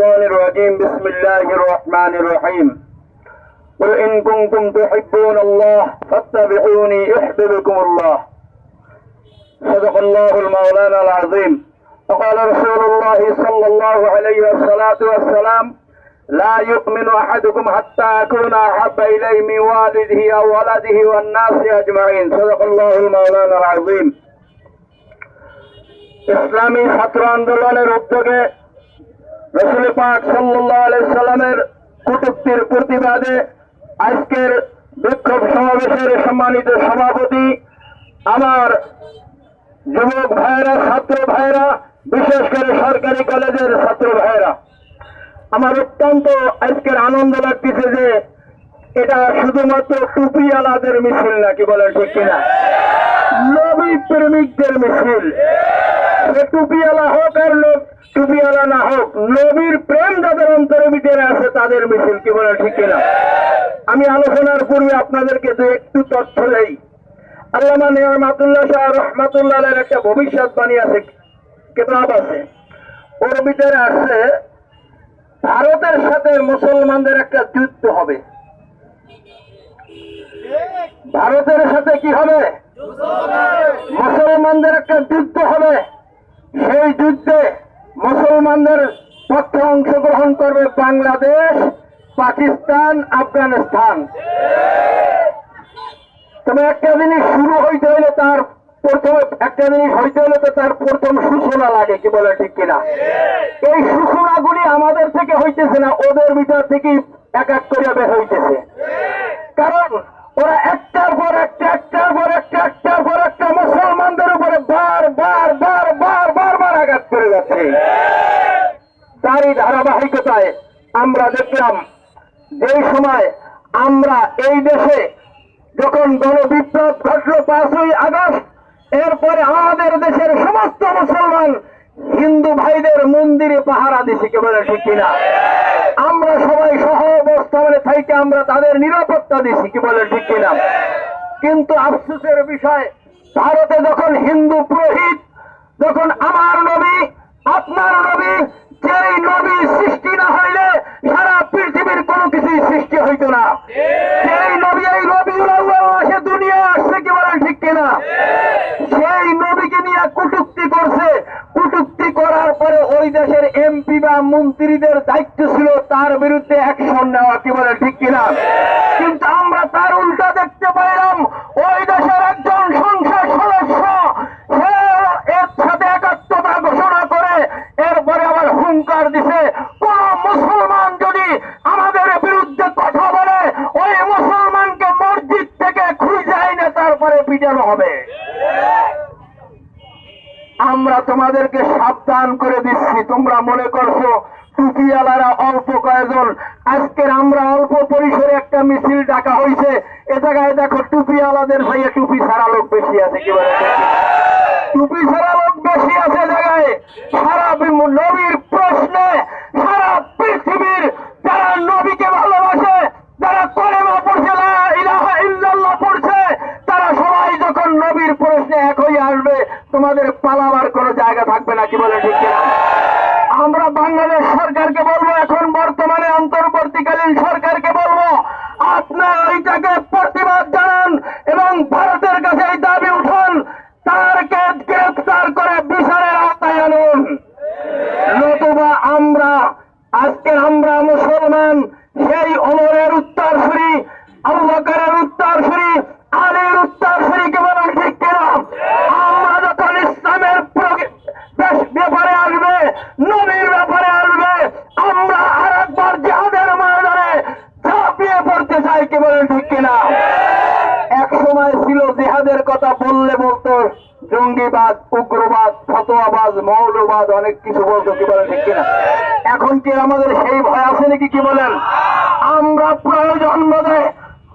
الشيطان الرجيم بسم الله الرحمن الرحيم قل إن كنتم تحبون الله فاتبعوني يحببكم الله صدق الله المولانا العظيم وقال رسول الله صلى الله عليه والصلاة والسلام لا يؤمن أحدكم حتى أكون أحب إليه من والده أو ولده والناس أجمعين صدق الله المولانا العظيم ইসলামী ছাত্র আন্দোলনের উদ্যোগে রসুল পাক সাল্লামের কটুক্তির প্রতিবাদে আজকের বিক্ষোভ সমাবেশের সম্মানিত সভাপতি, আমার যুবক ভাইরা ছাত্র ভাইরা বিশেষ করে সরকারি কলেজের ছাত্র ভাইরা আমার অত্যন্ত আজকের আনন্দ লাগতেছে যে এটা শুধুমাত্র টুপিওয়ালাদের মিছিল নাকি বলেন ঠিক কিনা? নবী প্রেমিকদের মিছিল। সে টুপিওয়ালা হোক আর লোক টুপিওয়ালা না হোক, নবীর প্রেম যাদের অন্তরের ভিতরে আছে, তাদের মিছিল কি বলে ঠিক কিনা? আমি আলোচনার পূর্বে আপনাদেরকে দু একটু তথ্য দেই। আল্লামা নিয়ামতুল্লাহ শাহ রহমাতুল্লাহ একটা ভবিষ্যৎবাণী আছে, কেতাব আছে। ওর ভিতরে আছে, ভারতের সাথে মুসলমানদের একটা যুদ্ধ হবে। ভারতের সাথে কি হবে? মুসলমানদের একটা যুদ্ধ হবে। সেই যুদ্ধে মুসলমানদের পক্ষে অংশগ্রহণ করবে বাংলাদেশ, পাকিস্তান, আফগানিস্তান। তবে একটা জিনিস শুরু হইতে হলে তার প্রথমে, একটা জিনিস হইতে হলে তো তার প্রথম সূচনা লাগে, কি বলে ঠিক কিনা? এই সূচনাগুলি আমাদের থেকে হইতেছে না, ওদের ভিতর থেকেই এক এক করে বের হইতেছে। কারণ ওরা একটার পর একটা, একটার পর যাচ্ছে তারই ধারাবাহিকতায় আমরা দেখলাম, যেই সময় আমরা এই দেশে যখন গণবিপ্লব ঘটল পাঁচই আগস্ট, এরপরে আমাদের দেশের সমস্ত মুসলমান হিন্দু ভাইদের মন্দিরে পাহারা দিছে, কে বলে ঠিক কিনা? আমরা সবাই সহ অবস্থানে থাইকে আমরা তাদের নিরাপত্তা দিছি, কি বলে ঠিক কিনা? কিন্তু আফসোসের বিষয়, ভারতে যখন হিন্দু পুরোহিত, যখন আমার নবী আপনার নবী যেই নবী সৃষ্টি না হইলে সারা পৃথিবীর কোনো কিছুই সৃষ্টি হইতো না সেই নবী এই নবী মাসে দুনিয়া আসছে কি বলেন ঠিক কিনা সেই নবীকে নিয়ে কটুক্তি করছে কটুক্তি করার পরে ওই দেশের এমপি বা মন্ত্রীদের দায়িত্ব ছিল তার বিরুদ্ধে অ্যাকশন নেওয়া, কি বলে, ঠিক কিনা? কিন্তু আমরা তার উল্টা দেখতে পাইলাম, ওই দেশের একজন সংসদ সদস্য আমরা তোমাদেরকে সাবধান করে দিচ্ছি, তোমরা মনে করছ টুপিওয়ালারা অল্প কয়েকজন। আজকের আমরা অল্প পরিসরে একটা মিছিল ডাকা হয়েছে এ জায়গায় দেখো টুপিওয়ালাদের ভাইয়া টুপি ছাড়া লোক বেশি আছে কি বলে? টুপি ছাড়া লোক বেশি আছে জায়গায়। সারা নবীর প্রশ্নে সারা পৃথিবীর যারা নবীকে ভালোবাসে, যারা কলেমা পড়ছে ইলাহা ইল্লাল্লাহ পড়ছে, তারা সবাই যখন নবীর প্রশ্নে এক হয়ে আসবে, তোমাদের পালাবার কোনো জায়গা থাকবে না কি বলে ঠিক আমরা বাংলাদেশ কথা বললে বলতো, জঙ্গিবাদ, উগ্রবাদ ফতোয়াবাদ মৌলবাদ, অনেক কিছু বলতো, কি বলেন ঠিক কিনা? এখন কি আমাদের সেই ভয় আছে নাকি, কি বলেন? আমরা প্রয়োজন বোধে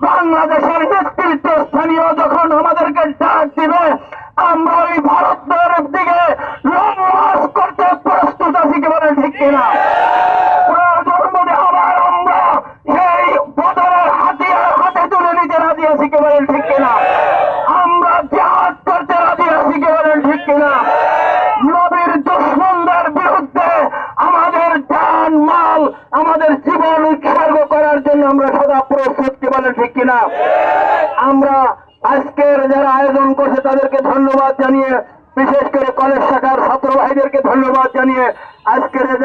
বাংলাদেশের নেতৃত্ব স্থানীয় যখন আমাদেরকে ডাক দিবে, আমরা ওই ভারতের দিকে লং মার্চ করতে প্রস্তুত আছি কি বলেন ঠিক কিনা প্রয়োজন বোধে আবার আমরা সেই বদলের হাতিয়ার হাতে তুলে নিতে রাজি আছি কি বলেন ঠিক কিনা আমরা জাহাজ করতে রাজি আছি কি বলেন ঠিক কিনা নবীর দুশ্মনদের বিরুদ্ধে আমাদের জান জান মাল আমাদের জীবন উৎসর্গ করার জন্য আমরা সদা প্রস্তুত কি কিনা আমরা আজকের যারা আয়োজন করছে তাদেরকে ধন্যবাদ জানিয়ে, বিশেষ করে কলেজ শাখার ছাত্র ভাইদেরকে ধন্যবাদ জানিয়ে আজকের